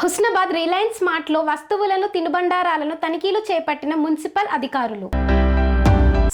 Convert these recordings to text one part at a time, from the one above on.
Husnabad Reliance మార్ట్లో వస్తువులను తినుబండారాలను తనిఖీలు చేపట్టిన మున్సిపల్ అధికారులు.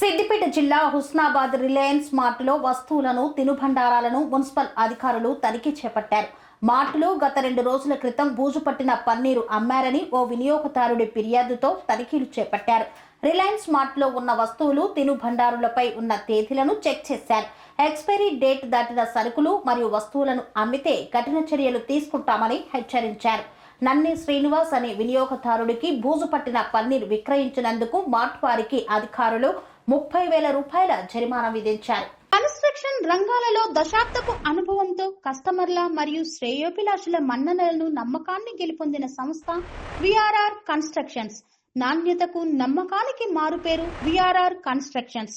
సిద్దిపేట జిల్లా హుస్నాబాద్ రిలయన్స్ మార్ట్లో వస్తువులను తినుబండారాలను మున్సిపల్ అధికారులు తనిఖీ చేపట్టారు. మార్టులో గత రెండు రోజుల క్రితం బూజు పట్టిన పన్నీరు అమ్మారని ఓ వినియోగదారుడి ఫిర్యాదుతో తనిఖీలు చేపట్టారు. రిలయన్స్ మార్ట్లో ఉన్న వస్తువులు తినుబండారులపై ఉన్న తేదీలను చెక్ చేశారు. ఎక్స్పైరీ డేట్ దాటిన సరుకులు మరియు వస్తువులను అమ్మితే కఠిన చర్యలు తీసుకుంటామని హెచ్చరించారు. నన్ని శ్రీనివాస్ అనే వినియోగదారుడికి బూజు పట్టిన పన్నీర్ విక్రయించినందుకు మార్ట్ వారికి అధికారులు ముప్పై వేల రూపాయల జరిమానా విధించారు. కన్స్ట్రక్షన్ రంగాలలో దశాబ్దపు అనుభవంతో కస్టమర్ల మరియు శ్రేయోభిలాషుల మన్ననలను నమ్మకాన్ని గెలుపొందిన సంస్థ విఆర్ఆర్ కన్స్ట్రక్షన్స్. నాణ్యతకు నమ్మకానికి మారుపేరు VRR constructions.